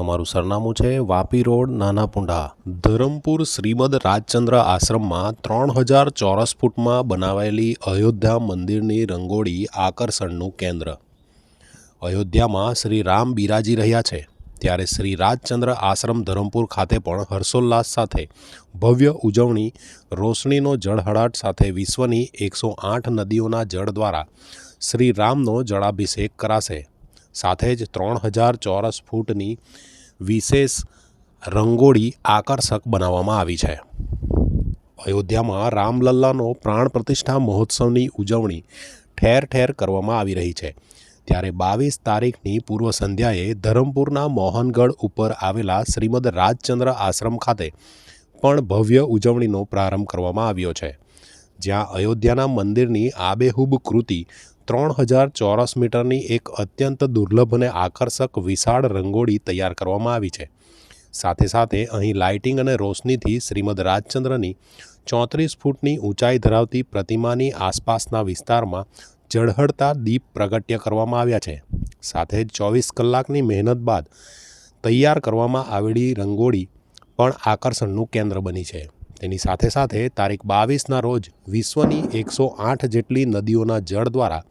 અમારું સરનામું છે વાપી રોડ, નાના પુંડા. ધરમપુર શ્રીમદ રાજચંદ્ર આશ્રમમાં ત્રણ હજાર ચોરસ ફૂટમાં બનાવાયેલી અયોધ્યા મંદિરની રંગોળી આકર્ષણનું કેન્દ્ર. અયોધ્યામાં શ્રી રામ બિરાજી રહ્યા છે. ત્યારે શ્રી રાજચંદ્ર આશ્રમ ધરમપુર ખાતે પણ હર્ષોલ્લાસ સાથે ભવ્ય ઉજવણી, રોશનીનો જળહળાટ સાથે વિશ્વની એકસો આઠ નદીઓના જળ દ્વારા શ્રી રામનો જળાભિષેક કરાશે. સાથે જ ત્રણ હજાર ચોરસ ફૂટની વિશેષ રંગોળી આકર્ષક બનાવવામાં આવી છે. અયોધ્યામાં રામલલ્લાનો પ્રાણ પ્રતિષ્ઠા મહોત્સવની ઉજવણી ઠેર ઠેર કરવામાં આવી રહી છે. ત્યારે બાવીસ તારીખની પૂર્વ સંધ્યાએ ધરમપુરના મોહનગઢ ઉપર આવેલા શ્રીમદ રાજચંદ્ર આશ્રમ ખાતે પણ ભવ્ય ઉજવણીનો પ્રારંભ કરવામાં આવ્યો છે. જ્યાં અયોધ્યાના મંદિરની આબેહૂબ કૃતિ ત્રણ હજાર ચોરસ મીટરની એક અત્યંત દુર્લભ અને આકર્ષક વિશાળ રંગોળી તૈયાર કરવામાં આવી છે. સાથે સાથે અહીં લાઇટિંગ અને રોશનીથી શ્રીમદ રાજચંદ્રની ચોત્રીસ ફૂટની ઊંચાઈ ધરાવતી પ્રતિમાની આસપાસના વિસ્તારમાં ઝળહળતા દીપ પ્રગટ્ય કરવામાં આવ્યા છે. સાથે જ ચોવીસ કલાકની મહેનત બાદ તૈયાર કરવામાં આવેલી રંગોળી પણ આકર્ષણનું કેન્દ્ર બની છે. તેની સાથે સાથે તારીખ બાવીસના રોજ વિશ્વની એકસો આઠ જેટલી નદીઓના જળ દ્વારા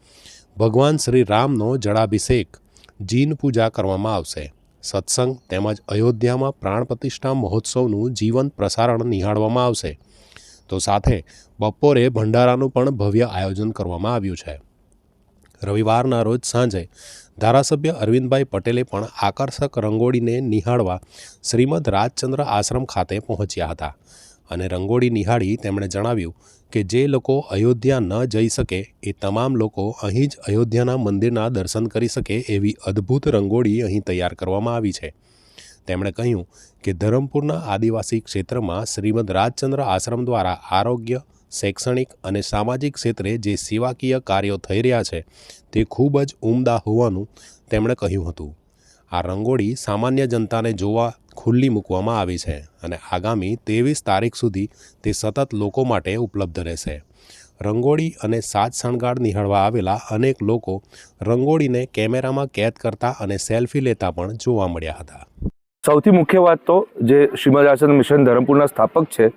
ભગવાન શ્રી રામનો જળાભિષેક, જીન પૂજા કરવામાં આવશે. સત્સંગ તેમજ અયોધ્યામાં પ્રાણ પ્રતિષ્ઠા મહોત્સવનું જીવંત પ્રસારણ નિહાળવામાં આવશે. તો સાથે બપોરે ભંડારાનું પણ ભવ્ય આયોજન કરવામાં આવ્યું છે. રવિવારના રોજ સાંજે ધારાસભ્ય અરવિંદભાઈ પટેલે પણ આકર્ષક રંગોળીને નિહાળવા શ્રીમદ રાજચંદ્ર આશ્રમ ખાતે પહોંચ્યા હતા. અને રંગોળી નિહાળી તેમણે જણાવ્યું કે જે લોકો અયોધ્યા ન જઈ શકે, એ તમામ લોકો અહીં જ અયોધ્યાના મંદિરના દર્શન કરી શકે એવી અદ્ભુત રંગોળી અહીં તૈયાર કરવામાં આવી છે. તેમણે કહ્યું કે ધરમપુરના આદિવાસી ક્ષેત્રમાં શ્રીમદ રાજચંદ્ર આશ્રમ દ્વારા આરોગ્ય, શૈક્ષણિક અને સામાજિક ક્ષેત્રે જે સેવાકીય કાર્યો થઈ રહ્યા છે, તે ખૂબ જ ઉમદા હોવાનું તેમણે કહ્યું હતું. આ રંગોળી સામાન્ય જનતાને જોવા ખુલ્લી મૂકવામાં આવી છે અને આગામી ત્રેવીસ તારીખ સુધી તે સતત લોકો માટે ઉપલબ્ધ રહેશે. રંગોળી અને સાજ શણગાર નિહાળવા આવેલા અનેક લોકો રંગોળીને કેમેરામાં કેદ કરતા અને સેલ્ફી લેતા પણ જોવા મળ્યા હતા. સૌથી મુખ્ય વાત તો જે શ્રીમદ આશ્રમ મિશન ધરમપુરના સ્થાપક છે,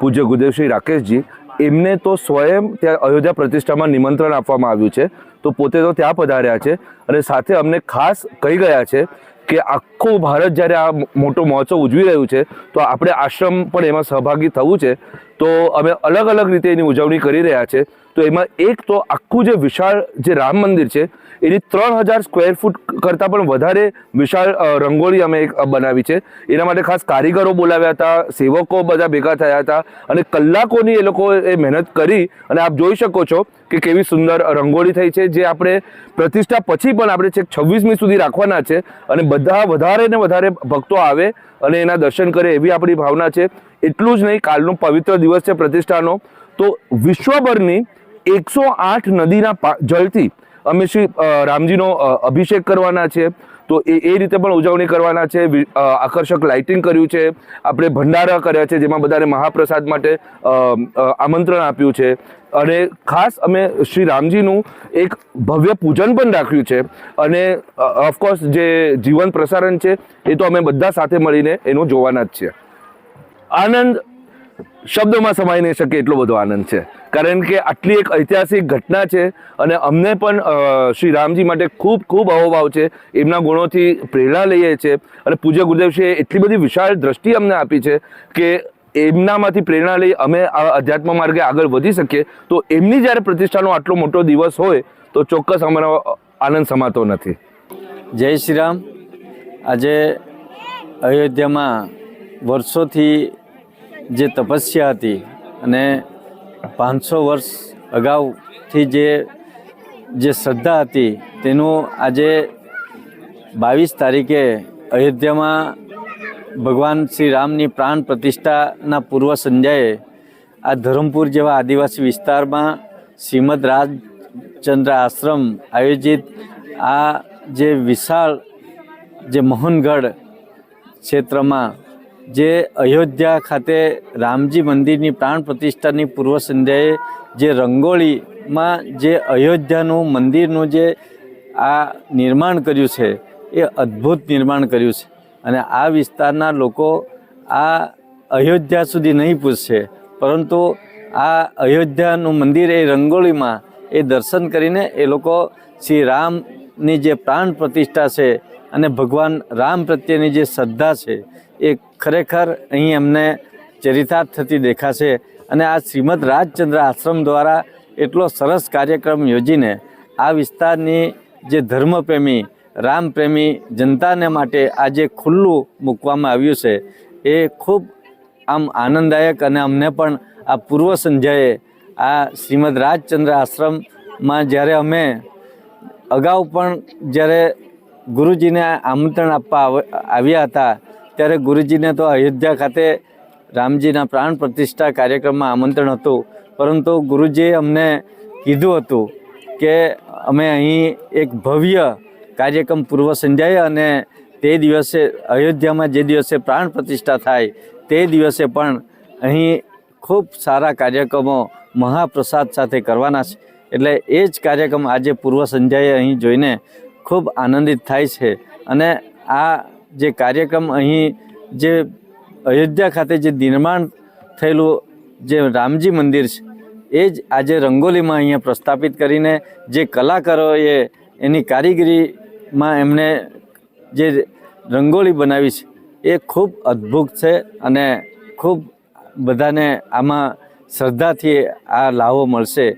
પૂજ્ય ગુદેવશ્રી રાકેશજી, એમને તો સ્વયં ત્યાં અયોધ્યા પ્રતિષ્ઠામાં નિમંત્રણ આપવામાં આવ્યું છે. તો પોતે તો ત્યાં પધાર્યા છે અને સાથે અમને ખાસ કહી ગયા છે કે આખું ભારત જ્યારે આ મોટો મહોત્સવ ઉજવી રહ્યું છે, તો આપણે આશ્રમ પણ એમાં સહભાગી થવું છે. તો અમે અલગ અલગ રીતે એની ઉજવણી કરી રહ્યા છે. તો એમાં એક તો આખું જે વિશાળ જે રામ મંદિર છે, એની ત્રણ હજાર સ્ક્વેર ફૂટ કરતાં પણ વધારે વિશાળ રંગોળી અમે એક બનાવી છે. એના માટે ખાસ કારીગરો બોલાવ્યા હતા, સેવકો બધા ભેગા થયા હતા અને કલાકોની એ લોકો એ મહેનત કરી અને આપ જોઈ શકો છો કે કેવી સુંદર રંગોળી થઈ છે, જે આપણે પ્રતિષ્ઠા પછી પણ આપણે છેક છવ્વીસમી સુધી રાખવાના છે અને બધા વધારે ને વધારે ભક્તો આવે અને એના દર્શન કરે એવી આપણી ભાવના છે. એટલું જ નહીં, કાલનો પવિત્ર દિવસ છે પ્રતિષ્ઠાનો. તો વિશ્વભરની એકસો આઠ નદીના જળથી અમે શ્રી રામજીનો અભિષેક કરવાના છે. તો એ એ રીતે પણ ઉજવણી કરવાના છે. આકર્ષક લાઇટિંગ કર્યું છે. આપણે ભંડારા કર્યા છે, જેમાં બધાને મહાપ્રસાદ માટે આમંત્રણ આપ્યું છે. અને ખાસ અમે શ્રી રામજીનું એક ભવ્ય પૂજન પણ રાખ્યું છે. અને ઓફકોર્સ જે જીવન પ્રસારણ છે, એ તો અમે બધા સાથે મળીને એનું જોવાના જ છીએ. આનંદ શબ્દોમાં સમાઈ નહીં શકે એટલો બધો આનંદ છે. કારણ કે આટલી એક ઐતિહાસિક ઘટના છે અને અમને પણ શ્રી રામજી માટે ખૂબ ખૂબ અહોભાવ છે. એમના ગુણોથી પ્રેરણા લઈએ છીએ અને પૂજ્ય ગુરુદેવશ્રીએ એટલી બધી વિશાળ દ્રષ્ટિ અમને આપી છે કે એમનામાંથી પ્રેરણા લઈ અમે આ અધ્યાત્મ માર્ગે આગળ વધી શકીએ. તો એમની જ્યારે પ્રતિષ્ઠાનો આટલો મોટો દિવસ હોય, તો ચોક્કસ અમારો આનંદ સમાતો નથી. જય શ્રી રામ. આજે અયોધ્યામાં વર્ષોથી જે તપસ્યા હતી અને પાંચસો વર્ષ અગાઉથી જે જે શ્રદ્ધા હતી તેનું આજે બાવીસ તારીખે અયોધ્યામાં ભગવાન શ્રી રામની પ્રાણ પ્રતિષ્ઠાના પૂર્વ સંધ્યાએ આ ધરમપુર જેવા આદિવાસી વિસ્તારમાં શ્રીમદ રાજચંદ્ર આશ્રમ આયોજિત આ જે વિશાળ, જે મોહનગઢ ક્ષેત્રમાં જે અયોધ્યા ખાતે રામજી મંદિરની પ્રાણ પ્રતિષ્ઠાની પૂર્વ સંધ્યાએ જે રંગોળીમાં જે અયોધ્યાનું મંદિરનું જે આ નિર્માણ કર્યું છે, એ અદ્ભુત નિર્માણ કર્યું છે. અને આ વિસ્તારના લોકો આ અયોધ્યા સુધી નહીં પૂછશે, પરંતુ આ અયોધ્યાનું મંદિર એ રંગોળીમાં એ દર્શન કરીને એ લોકો શ્રી રામની જે પ્રાણ પ્રતિષ્ઠા છે અને ભગવાન રામ પ્રત્યેની જે શ્રદ્ધા છે, એ ખરેખર અહીં અમને ચરિતાર્થ થતી દેખાશે અને આ શ્રીમદ રાજચંદ્ર આશ્રમ દ્વારા એટલો સરસ કાર્યક્રમ યોજીને આ વિસ્તારની જે ધર્મપ્રેમી, રામપ્રેમી જનતાને માટે આ જે ખુલ્લું મૂકવામાં આવ્યું છે, એ ખૂબ આમ આનંદદાયક અને અમને પણ આ પૂર્વ સંધ્યાએ આ શ્રીમદ રાજચંદ્ર આશ્રમમાં જ્યારે અમે અગાઉ પણ જ્યારે ગુરુજીને આમંત્રણ આપવા આવ્યા હતા ત્યારે ગુરુજીને તો અયોધ્યા ખાતે રામજીના પ્રાણ પ્રતિષ્ઠા કાર્યક્રમમાં આમંત્રણ હતું. પરંતુ ગુરુજીએ અમને કીધું હતું કે અમે અહીં એક ભવ્ય કાર્યક્રમ પૂર્વ સંધ્યાએ અને તે દિવસે અયોધ્યામાં જે દિવસે પ્રાણ પ્રતિષ્ઠા થાય તે દિવસે પણ અહીં ખૂબ સારા કાર્યક્રમો મહાપ્રસાદ સાથે કરવાના છે. એટલે એ જ કાર્યક્રમ આજે પૂર્વ સંધ્યાએ અહીં જોઈને ખૂબ આનંદિત થાય છે. અને આ જે કાર્યક્રમ અહીં જે અયોધ્યા ખાતે જે નિર્માણ થયેલું જે રામજી મંદિર છે, એ જ આજે રંગોલીમાં અહીંયા પ્રસ્થાપિત કરીને જે કલાકારોએ એની કારીગરીમાં એમણે જે રંગોળી બનાવી છે, એ ખૂબ અદ્ભુત છે અને ખૂબ બધાને આમાં શ્રદ્ધાથી આ લાવો મળશે.